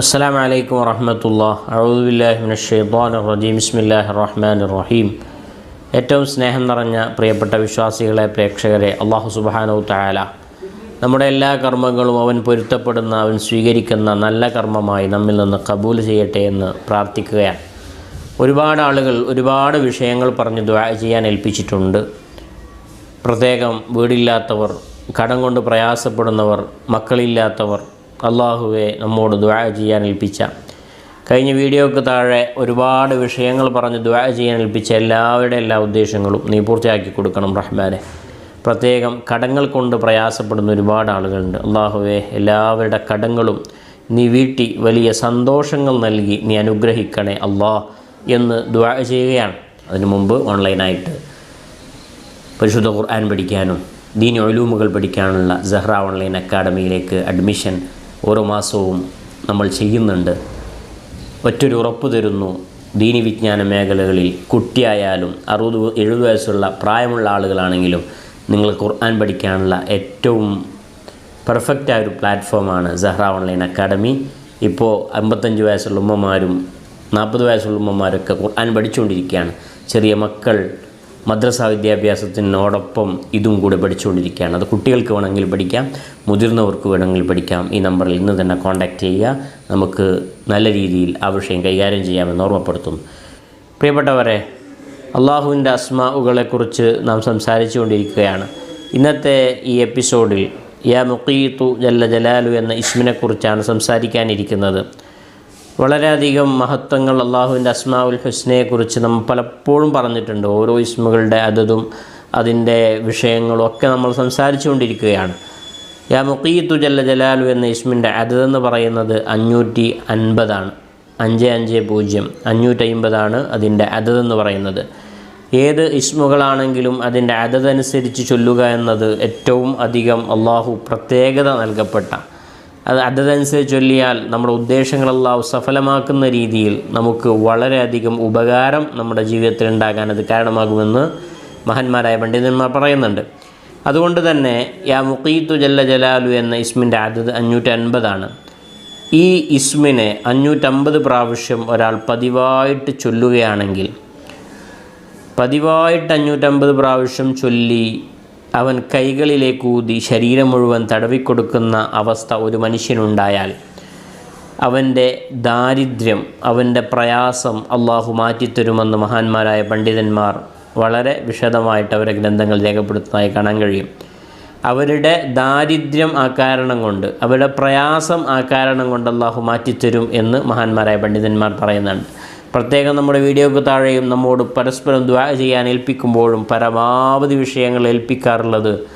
അസ്സാം വലൈക്കും من الشيطان الرجيم റജീം. الله റഹ്മാൻ റഹീം ഏറ്റവും സ്നേഹം നിറഞ്ഞ പ്രിയപ്പെട്ട വിശ്വാസികളെ പ്രേക്ഷകരെ അള്ളാഹു സുബാനോ തായാല നമ്മുടെ എല്ലാ കർമ്മങ്ങളും അവൻ പൊരുത്തപ്പെടുന്ന അവൻ സ്വീകരിക്കുന്ന നല്ല കർമ്മമായി നമ്മിൽ നിന്ന് കബൂൽ ചെയ്യട്ടെ എന്ന് പ്രാർത്ഥിക്കുകയാണ്. ഒരുപാട് ആളുകൾ ഒരുപാട് വിഷയങ്ങൾ പറഞ്ഞ് ദ്വാ ചെയ്യാൻ ഏൽപ്പിച്ചിട്ടുണ്ട്. പ്രത്യേകം വീടില്ലാത്തവർ കടം കൊണ്ട് പ്രയാസപ്പെടുന്നവർ മക്കളില്ലാത്തവർ അള്ളാഹുവെ നമ്മോട് ദ്വാ ചെയ്യാൻ ഏൽപ്പിച്ച. കഴിഞ്ഞ വീഡിയോക്ക് താഴെ ഒരുപാട് വിഷയങ്ങൾ പറഞ്ഞ് ദ്വാ ചെയ്യാൻ ഏൽപ്പിച്ച എല്ലാവരുടെ എല്ലാ ഉദ്ദേശങ്ങളും നീ പൂർത്തിയാക്കി കൊടുക്കണം റഹ്മാനെ. പ്രത്യേകം കടങ്ങൾ കൊണ്ട് പ്രയാസപ്പെടുന്ന ഒരുപാട് ആളുകളുണ്ട്. അള്ളാഹുവെ എല്ലാവരുടെ കടങ്ങളും നീ വീട്ടി വലിയ സന്തോഷങ്ങൾ നൽകി നീ അനുഗ്രഹിക്കണേ അള്ളാഹ് എന്ന് ദ്വാ ചെയ്യുകയാണ്. അതിനു മുമ്പ് ഓൺലൈനായിട്ട് പരിശുദ്ധ ഖുർആൻ പഠിക്കാനും ദീനി ഒലൂമുകൾ പഠിക്കാനുള്ള സഹ്റ ഓൺലൈൻ അക്കാഡമിയിലേക്ക് അഡ്മിഷൻ ഓരോ മാസവും നമ്മൾ ചെയ്യുന്നുണ്ട്. ഒറ്റൊരു ഉറപ്പ് തരുന്നു. ദീനി വിജ്ഞാന മേഖലകളിൽ കുട്ടിയായാലും അറുപത് എഴുപത് വയസ്സുള്ള പ്രായമുള്ള ആളുകളാണെങ്കിലും നിങ്ങൾ ഖുർആൻ പഠിക്കാനുള്ള ഏറ്റവും പെർഫെക്റ്റായ ഒരു പ്ലാറ്റ്ഫോമാണ് സഹ്റ ഓൺലൈൻ അക്കാഡമി ഇപ്പോൾ അമ്പത്തഞ്ച് വയസ്സുള്ള ഉമ്മമാരും നാൽപ്പത് വയസ്സുള്ള ഉമ്മമാരൊക്കെ ഖുർആൻ പഠിച്ചുകൊണ്ടിരിക്കുകയാണ്. ചെറിയ മക്കൾ മദ്രസ വിദ്യാഭ്യാസത്തിനോടൊപ്പം ഇതും കൂടെ പഠിച്ചുകൊണ്ടിരിക്കുകയാണ്. അത് കുട്ടികൾക്ക് വേണമെങ്കിൽ പഠിക്കാം മുതിർന്നവർക്ക് വേണമെങ്കിൽ പഠിക്കാം. ഈ നമ്പറിൽ ഇന്ന് തന്നെ കോൺടാക്റ്റ് ചെയ്യുക. നമുക്ക് നല്ല രീതിയിൽ ആ വിഷയം കൈകാര്യം ചെയ്യാമെന്ന് ഓർമ്മപ്പെടുത്തുന്നു. പ്രിയപ്പെട്ടവരെ അള്ളാഹുവിന്റെ അസ്മാവുകളെക്കുറിച്ച് നാം സംസാരിച്ചു കൊണ്ടിരിക്കുകയാണ് ഇന്നത്തെ ഈ എപ്പിസോഡിൽ യാ മുഖീത്തു ജല്ല ജലാലു എന്ന ഇസ്മിനെക്കുറിച്ചാണ് സംസാരിക്കാനിരിക്കുന്നത്. വളരെയധികം മഹത്വങ്ങൾ അള്ളാഹുവിന്റെ അസ്മാവുൽ ഹുസ്നയെക്കുറിച്ച് നമ്മൾ പലപ്പോഴും പറഞ്ഞിട്ടുണ്ട്. ഓരോ ഇസ്മുകളുടെ അതതും അതിന്റെ വിഷയങ്ങളും ഒക്കെ നമ്മൾ സംസാരിച്ചുകൊണ്ടിരിക്കുകയാണ്. യാ മുഖീത്തു ജല്ല ജലാലു എന്ന ഇസ്മിന്റെ അതതെന്ന് പറയുന്നത് അഞ്ഞൂറ്റി അൻപതാണ്. അഞ്ച് അഞ്ച് പൂജ്യം അഞ്ഞൂറ്റി അൻപതാണ് അതിന്റെ അതതെന്ന് പറയുന്നത്. ഏത് ഇസ്മുകളാണെങ്കിലും അതിന്റെ അതതനുസരിച്ച് ചൊല്ലുക എന്നത് ഏറ്റവും അധികം അള്ളാഹു പ്രത്യേകത നൽകപ്പെട്ട അത് അതനുസരിച്ച് ചൊല്ലിയാൽ നമ്മുടെ ഉദ്ദേശങ്ങളെല്ലാം സഫലമാക്കുന്ന രീതിയിൽ നമുക്ക് വളരെയധികം ഉപകാരം നമ്മുടെ ജീവിതത്തിൽ ഉണ്ടാകാൻ അത് കാരണമാകുമെന്ന് മഹാന്മാരായ പണ്ഡിതന്മാർ പറയുന്നുണ്ട്. അതുകൊണ്ട് തന്നെ യാ മുഖീത്തു ജല്ല ജലാലു എന്ന ഇസ്മിന്റെ അതത് അഞ്ഞൂറ്റി അൻപതാണ് ഈ ഇസ്മിനെ അഞ്ഞൂറ്റമ്പത് പ്രാവശ്യം ഒരാൾ പതിവായിട്ട് ചൊല്ലുകയാണെങ്കിൽ പതിവായിട്ട് അഞ്ഞൂറ്റമ്പത് പ്രാവശ്യം ചൊല്ലി അവൻ കൈകളിലേക്ക് ഊതി ശരീരം മുഴുവൻ തടവിക്കൊടുക്കുന്ന അവസ്ഥ ഒരു മനുഷ്യനുണ്ടായാൽ അവന്റെ ദാരിദ്ര്യം അവന്റെ പ്രയാസം അള്ളാഹു മാറ്റിത്തരുമെന്ന് മഹാന്മാരായ പണ്ഡിതന്മാർ വളരെ വിശദമായിട്ട് അവരുടെ ഗ്രന്ഥങ്ങൾ രേഖപ്പെടുത്തുന്നതായി കാണാൻ കഴിയും. അവരുടെ ദാരിദ്ര്യം ആ കാരണം കൊണ്ട് അവരുടെ പ്രയാസം ആ കാരണം കൊണ്ട് അള്ളാഹു മാറ്റിത്തരും എന്ന് മഹാന്മാരായ പണ്ഡിതന്മാർ പറയുന്നുണ്ട്. പ്രത്യേകം നമ്മുടെ വീഡിയോക്ക് താഴെയും നമ്മോട് പരസ്പരം ദ്വാ ചെയ്യാൻ ഏൽപ്പിക്കുമ്പോഴും പരമാവധി വിഷയങ്ങൾ ഏൽപ്പിക്കാറുള്ളത്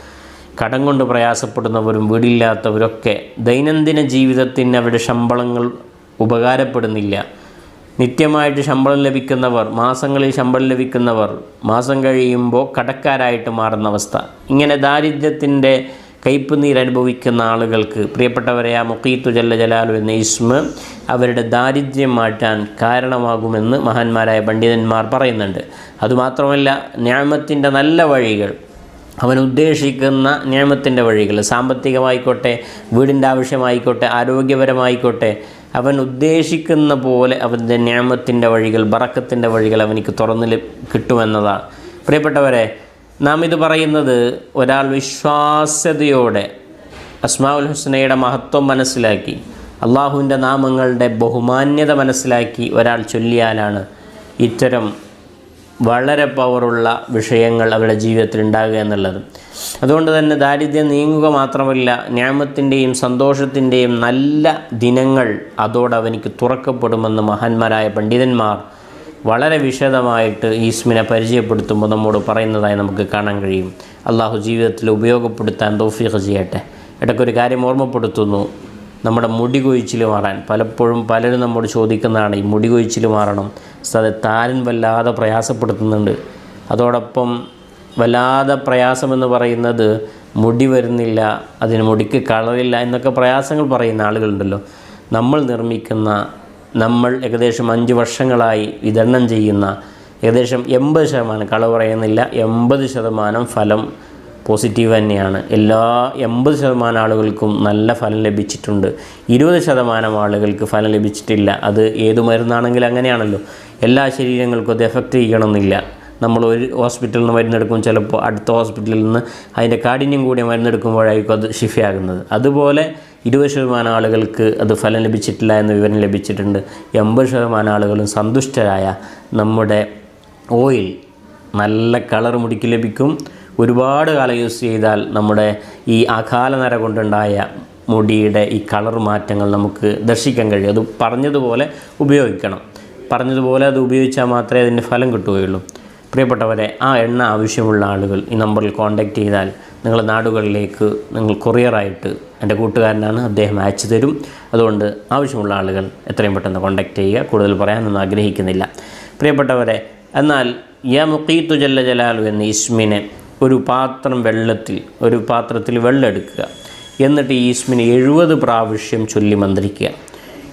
കടം കൊണ്ട് പ്രയാസപ്പെടുന്നവരും വീടില്ലാത്തവരൊക്കെ ദൈനംദിന ജീവിതത്തിന് അവരുടെ ശമ്പളങ്ങൾ ഉപകാരപ്പെടുന്നില്ല. നിത്യമായിട്ട് ശമ്പളം ലഭിക്കുന്നവർ മാസങ്ങളിൽ ശമ്പളം ലഭിക്കുന്നവർ മാസം കഴിയുമ്പോൾ കടക്കാരായിട്ട് മാറുന്ന അവസ്ഥ. ഇങ്ങനെ ദാരിദ്ര്യത്തിന്റെ കയ്പ് നീരനുഭവിക്കുന്ന ആളുകൾക്ക് പ്രിയപ്പെട്ടവരെ ആ മുഖീത്തു ജല്ല ജലാലു എന്ന ഇസ്മ അവരുടെ ദാരിദ്ര്യം മാറ്റാൻ കാരണമാകുമെന്ന് മഹാന്മാരായ പണ്ഡിതന്മാർ പറയുന്നുണ്ട്. അതുമാത്രമല്ല ന്യാമത്തിന്റെ നല്ല വഴികൾ അവൻ ഉദ്ദേശിക്കുന്ന നിയമത്തിന്റെ വഴികൾ സാമ്പത്തികമായിക്കോട്ടെ വീടിന്റെ ആവശ്യമായിക്കോട്ടെ ആരോഗ്യപരമായിക്കോട്ടെ അവൻ ഉദ്ദേശിക്കുന്ന പോലെ അവന്റെ നിയമത്തിന്റെ വഴികൾ ബറക്കത്തിന്റെ വഴികൾ അവനിക്ക് തുറന്നിൽ കിട്ടുമെന്നതാണ്. പ്രിയപ്പെട്ടവരെ നാം ഇത് പറയുന്നത് ഒരാൾ വിശ്വാസ്യതയോടെ അസ്മാഉൽ ഹുസ്നയുടെ മഹത്വം മനസ്സിലാക്കി അള്ളാഹുവിന്റെ നാമങ്ങളുടെ ബഹുമാന്യത മനസ്സിലാക്കി ഒരാൾ ചൊല്ലിയാലാണ് ഇത്തരം വളരെ പവറുള്ള വിഷയങ്ങൾ അവരുടെ ജീവിതത്തിൽ ഉണ്ടാകുക എന്നുള്ളത്. അതുകൊണ്ട് തന്നെ ദാരിദ്ര്യം നീങ്ങുക മാത്രമല്ല ന്യാമത്തിന്റെയും സന്തോഷത്തിന്റെയും നല്ല ദിനങ്ങൾ അതോടവനിക്ക് തുറക്കപ്പെടുമെന്ന് മഹാന്മാരായ പണ്ഡിതന്മാർ വളരെ വിശദമായിട്ട് ഈസ്മിനെ പരിചയപ്പെടുത്തുമ്പോൾ നമ്മോട് പറയുന്നതായി നമുക്ക് കാണാൻ കഴിയും. അള്ളാഹു ജീവിതത്തിൽ ഉപയോഗപ്പെടുത്താൻ തോഫീഖ് ചെയ്യട്ടെ. ഇടയ്ക്കൊരു കാര്യം ഓർമ്മപ്പെടുത്തുന്നു. നമ്മുടെ മുടി കൊഴിച്ചിൽ മാറാൻ. പലപ്പോഴും പലരും നമ്മോട് ചോദിക്കുന്നതാണ് ഈ മുടി കൊഴിച്ചിൽ മാറണം. അത് താരൻ വല്ലാതെ പ്രയാസപ്പെടുത്തുന്നുണ്ട്. അതോടൊപ്പം വല്ലാതെ പ്രയാസമെന്ന് പറയുന്നത് മുടി വരുന്നില്ല അതിന് മുടിക്ക് കളറില്ല എന്നൊക്കെ പ്രയാസങ്ങൾ പറയുന്ന ആളുകളുണ്ടല്ലോ. നമ്മൾ നിർമ്മിക്കുന്ന നമ്മൾ ഏകദേശം അഞ്ച് വർഷങ്ങളായി വിതരണം ചെയ്യുന്ന ഏകദേശം എൺപത് ശതമാനം കളവ് പറയുന്നില്ല എൺപത് ശതമാനം ഫലം പോസിറ്റീവ് തന്നെയാണ്. എല്ലാ എൺപത് ശതമാനം ആളുകൾക്കും നല്ല ഫലം ലഭിച്ചിട്ടുണ്ട്. ഇരുപത് ശതമാനം ആളുകൾക്ക് ഫലം ലഭിച്ചിട്ടില്ല. അത് ഏത് മരുന്നാണെങ്കിലും അങ്ങനെയാണല്ലോ. എല്ലാ ശരീരങ്ങൾക്കും അത് എഫക്റ്റ് ചെയ്യണമെന്നില്ല. നമ്മൾ ഒരു ഹോസ്പിറ്റലിൽ നിന്ന് മരുന്നെടുക്കും ചിലപ്പോൾ അടുത്ത ഹോസ്പിറ്റലിൽ നിന്ന് അതിന്റെ കാഠിന്യം കൂടിയ മരുന്നെടുക്കുമ്പോഴായിരിക്കും അത് ശിഫയാകുന്നത്. അതുപോലെ ഇരുപത് ശതമാനം ആളുകൾക്ക് അത് ഫലം ലഭിച്ചിട്ടില്ല എന്ന വിവരം ലഭിച്ചിട്ടുണ്ട്. എൺപത് ശതമാനം ആളുകളും സന്തുഷ്ടരായ നമ്മുടെ ഓയിൽ നല്ല കളർ മുടിക്ക് ലഭിക്കും. ഒരുപാട് കാലം യൂസ് ചെയ്താൽ നമ്മുടെ ഈ അകാല നര കൊണ്ടുണ്ടായ മുടിയുടെ ഈ കളർ മാറ്റങ്ങൾ നമുക്ക് ദർശിക്കാൻ കഴിയും. അത് പറഞ്ഞതുപോലെ ഉപയോഗിക്കണം. പറഞ്ഞതുപോലെ അത് ഉപയോഗിച്ചാൽ മാത്രമേ അതിന്റെ ഫലം കിട്ടുകയുള്ളൂ. പ്രിയപ്പെട്ടവരെ ആ എണ്ണ ആവശ്യമുള്ള ആളുകൾ ഈ നമ്പറിൽ കോൺടാക്റ്റ് ചെയ്താൽ നിങ്ങൾ നാടുകളിലേക്ക് നിങ്ങൾ കൊറിയറായിട്ട് എന്റെ കൂട്ടുകാരനാണ് അദ്ദേഹം അയച്ചു തരും. അതുകൊണ്ട് ആവശ്യമുള്ള ആളുകൾ എത്രയും പെട്ടെന്ന് കോൺടാക്റ്റ് ചെയ്യുക. കൂടുതൽ പറയാനൊന്നും ആഗ്രഹിക്കുന്നില്ല. പ്രിയപ്പെട്ടവരെ എന്നാൽ യാ മുക്കീത്തു ജല്ല ജലാലു എന്ന ഇസ്മിനെ ഒരു പാത്രം വെള്ളത്തിൽ ഒരു പാത്രത്തിൽ വെള്ളം എടുക്കുക എന്നിട്ട് ഈ ഇസ്മിനെ എഴുപത് പ്രാവശ്യം ചൊല്ലി മന്ത്രിക്കുക.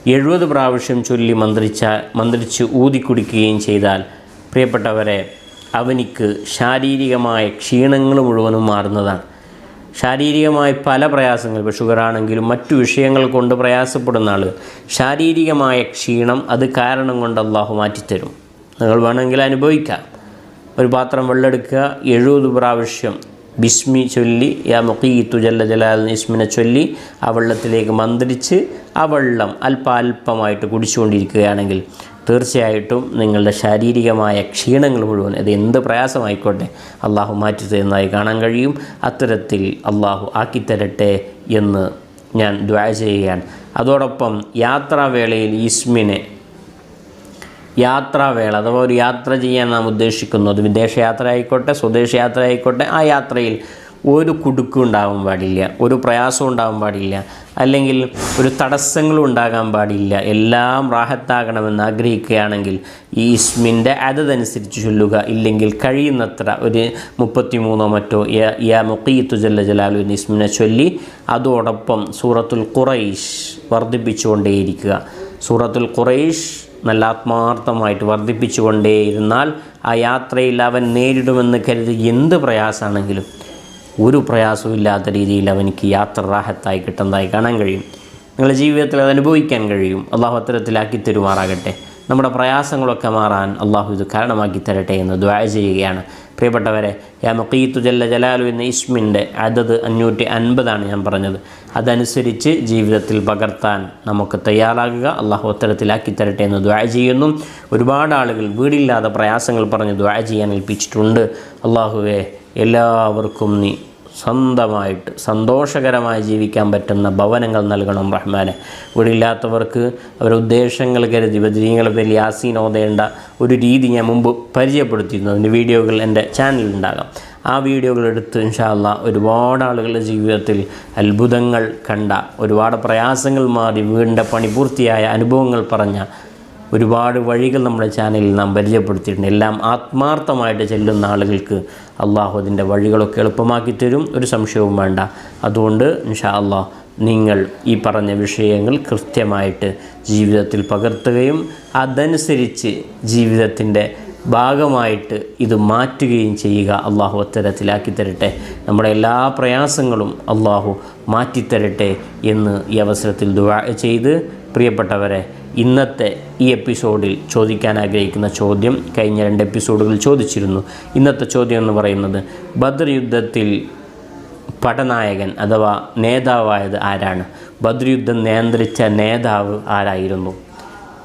എഴുപത് പ്രാവശ്യം ചൊല്ലി മന്ത്രിച്ച മന്ത്രിച്ച് ഊതിക്കുടിക്കുകയും ചെയ്താൽ പ്രിയപ്പെട്ടവരെ അവനിക്ക് ശാരീരികമായ ക്ഷീണങ്ങൾ മുഴുവനും മാറുന്നതാണ്. ശാരീരികമായ പല പ്രയാസങ്ങൾ ഇപ്പോൾ ഷുഗറാണെങ്കിലും മറ്റു വിഷയങ്ങൾ കൊണ്ട് പ്രയാസപ്പെടുന്ന ആൾ ശാരീരികമായ ക്ഷീണം അത് കാരണം കൊണ്ട് അള്ളാഹു മാറ്റിത്തരും. നിങ്ങൾ വേണമെങ്കിൽ അനുഭവിക്കാം. ഒരു പാത്രം വെള്ളെടുക്കുക എഴുപത് പ്രാവശ്യം ബിസ്മി ചൊല്ലി യാ മുഖീത്തു ജല്ല ജലാൽ ഇസ്മിനെ ചൊല്ലി ആ വെള്ളത്തിലേക്ക് മന്ത്രിച്ച് ആ വെള്ളം അല്പാൽപമായിട്ട് കുടിച്ചുകൊണ്ടിരിക്കുകയാണെങ്കിൽ തീർച്ചയായിട്ടും നിങ്ങളുടെ ശാരീരികമായ ക്ഷീണങ്ങൾ മുഴുവൻ അത് എന്ത് പ്രയാസമായിക്കോട്ടെ അള്ളാഹു മാറ്റി തരുന്നതായി കാണാൻ കഴിയും. അത്തരത്തിൽ അള്ളാഹു ആക്കിത്തരട്ടെ എന്ന് ഞാൻ ദ്വാ ചെയ്യുകയാണ്. അതോടൊപ്പം യാത്രാവേളയിൽ ഇസ്മിനെ യാത്രാവേള അഥവാ ഒരു യാത്ര ചെയ്യാൻ നാം ഉദ്ദേശിക്കുന്നു. അത് വിദേശയാത്ര ആയിക്കോട്ടെ സ്വദേശ യാത്ര ആയിക്കോട്ടെ ആ യാത്രയിൽ ഒരു കുടുക്കും ഉണ്ടാവാൻ പാടില്ല ഒരു പ്രയാസം ഉണ്ടാവാൻ പാടില്ല. അല്ലെങ്കിൽ ഒരു തടസ്സങ്ങളും ഉണ്ടാകാൻ പാടില്ല. എല്ലാം റാഹത്താകണമെന്ന് ആഗ്രഹിക്കുകയാണെങ്കിൽ ഈ ഇസ്മിന്റെ അതതനുസരിച്ച് ചൊല്ലുക. ഇല്ലെങ്കിൽ കഴിയുന്നത്ര ഒരു മുപ്പത്തി മൂന്നോ മറ്റോ യാ മുഖീത്തു ജല്ല ജലാലു എന്ന ഇസ്മിനെ ചൊല്ലി അതോടൊപ്പം സൂറത്തുൽ ഖുറൈഷ് വർദ്ധിപ്പിച്ചുകൊണ്ടേയിരിക്കുക. സൂറത്തുൽ ഖുറൈഷ് നല്ല ആത്മാർത്ഥമായിട്ട് വർദ്ധിപ്പിച്ചുകൊണ്ടേയിരുന്നാൽ ആ യാത്രയിൽ അവൻ നേരിടുമെന്ന് കരുതി എന്ത് പ്രയാസമാണെങ്കിലും ഒരു പ്രയാസവും ഇല്ലാത്ത രീതിയിൽ അവനിക്ക് യാത്ര റാഹത്തായി കിട്ടുന്നതായി കാണാൻ കഴിയും. നിങ്ങളുടെ ജീവിതത്തിൽ അത് അനുഭവിക്കാൻ കഴിയും. അള്ളാഹു അത്തരത്തിലാക്കി തരുമാറാകട്ടെ. നമ്മുടെ പ്രയാസങ്ങളൊക്കെ മാറാൻ അള്ളാഹു ഇത് കാരണമാക്കി തരട്ടെ എന്ന് ദ്വായ ചെയ്യുകയാണ്. പ്രിയപ്പെട്ടവരെ യാ മുഖീത്തു ജല്ല ജലാലു എന്ന ഇസ്മിന്റെ അതത് അഞ്ഞൂറ്റി അൻപതാണ് ഞാൻ പറഞ്ഞത്. അതനുസരിച്ച് ജീവിതത്തിൽ പകർത്താൻ നമുക്ക് തയ്യാറാകുക. അള്ളാഹു അത്തരത്തിലാക്കി തരട്ടെ എന്ന് ദ്വായ ചെയ്യുന്നു. ഒരുപാട് ആളുകൾ വീടില്ലാതെ പ്രയാസങ്ങൾ പറഞ്ഞ് ദ്വായ ചെയ്യാൻ ഏൽപ്പിച്ചിട്ടുണ്ട്. അള്ളാഹുവെ എല്ലാവർക്കും നീ സ്വന്തമായിട്ട് സന്തോഷകരമായി ജീവിക്കാൻ പറ്റുന്ന ഭവനങ്ങൾ നൽകണം റഹ്മാനെ. ഇല്ലാത്തവർക്ക് അവരുടെ ഉദ്ദേശങ്ങൾ കരുതി ബദ്രീങ്ങളെ പേരിൽ യാസീൻ ഓതേണ്ട ഒരു രീതി ഞാൻ മുമ്പ് പരിചയപ്പെടുത്തിയിരുന്നു. അതിന്റെ വീഡിയോകൾ എന്റെ ചാനലിലുണ്ടാകാം ആ വീഡിയോകൾ എടുത്ത് ഇൻഷാല്ല ഒരുപാട് ആളുകളുടെ ജീവിതത്തിൽ അത്ഭുതങ്ങൾ കണ്ട ഒരുപാട് പ്രയാസങ്ങൾ മാറി വീടിന്റെ പണി പൂർത്തിയായ അനുഭവങ്ങൾ പറഞ്ഞ ഒരുപാട് വഴികൾ നമ്മുടെ ചാനലിൽ നാം പരിചയപ്പെടുത്തിയിട്ടുണ്ട്. എല്ലാം ആത്മാർത്ഥമായിട്ട് ചെല്ലുന്ന ആളുകൾക്ക് അള്ളാഹു അതിന്റെ വഴികളൊക്കെ എളുപ്പമാക്കി തരും. ഒരു സംശയവും വേണ്ട. അതുകൊണ്ട് ഇൻഷാ അള്ളാഹ് നിങ്ങൾ ഈ പറഞ്ഞ വിഷയങ്ങൾ കൃത്യമായിട്ട് ജീവിതത്തിൽ പകർത്തുകയും അതനുസരിച്ച് ജീവിതത്തിന്റെ ഭാഗമായിട്ട് ഇത് മാറ്റുകയും ചെയ്യുക അള്ളാഹു അത്തരത്തിലാക്കി തരട്ടെ. നമ്മുടെ എല്ലാ പ്രയാസങ്ങളും അള്ളാഹു മാറ്റിത്തരട്ടെ എന്ന് ഈ അവസരത്തിൽ ദുആ ചെയ്ത് പ്രിയപ്പെട്ടവരെ ഇന്നത്തെ ഈ എപ്പിസോഡിൽ ചോദിക്കാൻ ആഗ്രഹിക്കുന്ന ചോദ്യം കഴിഞ്ഞ രണ്ട് എപ്പിസോഡുകളിൽ ചോദിച്ചിരുന്നു. ഇന്നത്തെ ചോദ്യം എന്ന് പറയുന്നത് ബദർ യുദ്ധത്തിൽ പടനായകൻ അഥവാ നേതാവായത് ആരാണ്? ബദർ യുദ്ധം നിയന്ത്രിച്ച നേതാവ് ആരായിരുന്നു?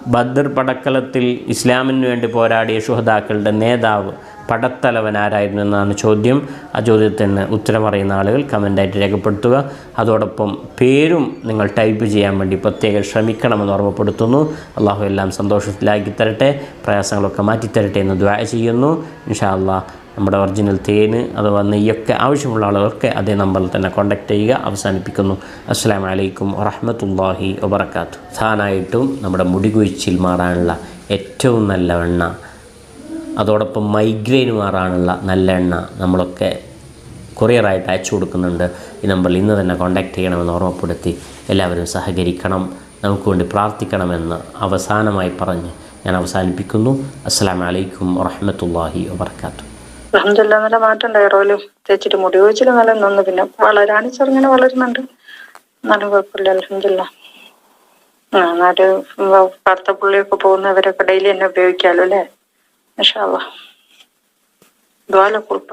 ബദർ പടക്കളത്തിൽ ഇസ്ലാമിന് വേണ്ടി പോരാടിയ ഷുഹദാക്കളുടെ നേതാവ് പടത്തലവൻ ആരായിരുന്നു എന്നാണ് ചോദ്യം. ആ ചോദ്യത്തിന് ഉത്തരം അറിയുന്ന ആളുകൾ കമന്റായിട്ട് രേഖപ്പെടുത്തുക. അതോടൊപ്പം പേരും നിങ്ങൾ ടൈപ്പ് ചെയ്യാൻ വേണ്ടി പ്രത്യേകം ശ്രമിക്കണമെന്ന് ഓർമ്മപ്പെടുത്തുന്നു. അള്ളാഹു എല്ലാം സന്തോഷത്തിലാക്കി തരട്ടെ. പ്രയാസങ്ങളൊക്കെ മാറ്റിത്തരട്ടെ എന്ന് ദ്വാര ചെയ്യുന്നു. ഇൻഷാ അള്ളാഹ് നമ്മുടെ ഒറിജിനൽ തേന് അഥവാ നെയ്യൊക്കെ ആവശ്യമുള്ള ആളുകൾക്ക് അതേ നമ്പറിൽ തന്നെ കോൺടാക്ട് ചെയ്യുക. അവസാനിപ്പിക്കുന്നു. അസ്സാം വലൈക്കും വറഹമത്തല്ലാഹി വബർക്കാത്തു പ്രധാനമായിട്ടും നമ്മുടെ മുടി കൊഴിച്ചിൽ മാറാനുള്ള ഏറ്റവും നല്ല എണ്ണ അതോടൊപ്പം മൈഗ്രെയിൻ മാറാനുള്ള നല്ല എണ്ണ നമ്മളൊക്കെ കൊറിയറായിട്ട് അയച്ചു കൊടുക്കുന്നുണ്ട്. ഈ നമ്പറിൽ ഇന്ന് തന്നെ കോൺടാക്റ്റ് ചെയ്യണമെന്ന് ഓർമ്മപ്പെടുത്തി എല്ലാവരും സഹകരിക്കണം. നമുക്ക് വേണ്ടി പ്രാർത്ഥിക്കണമെന്ന് അവസാനമായി പറഞ്ഞ് ഞാൻ അവസാനിപ്പിക്കുന്നു. അസ്സാം വലൈക്കും വറഹമത്തല്ലാഹി വാബർക്കാത്തു അലഹമില്ല നല്ല മാറ്റം തേച്ചിട്ട് മുടി കൊഴിച്ചിൽ നല്ല നിന്ന്. പിന്നെ വളരാൻ ചെറുങ്ങനെ വളരുന്നുണ്ട്. നല്ല കുഴപ്പമില്ല അലഹമില്ല ആ എന്നാൽ പോകുന്നവരൊക്കെ ഡെയിലി തന്നെ ഉപയോഗിക്കാമല്ലോ അല്ലേ? ኢንሻአላህ። ዱዓ ለቁርባ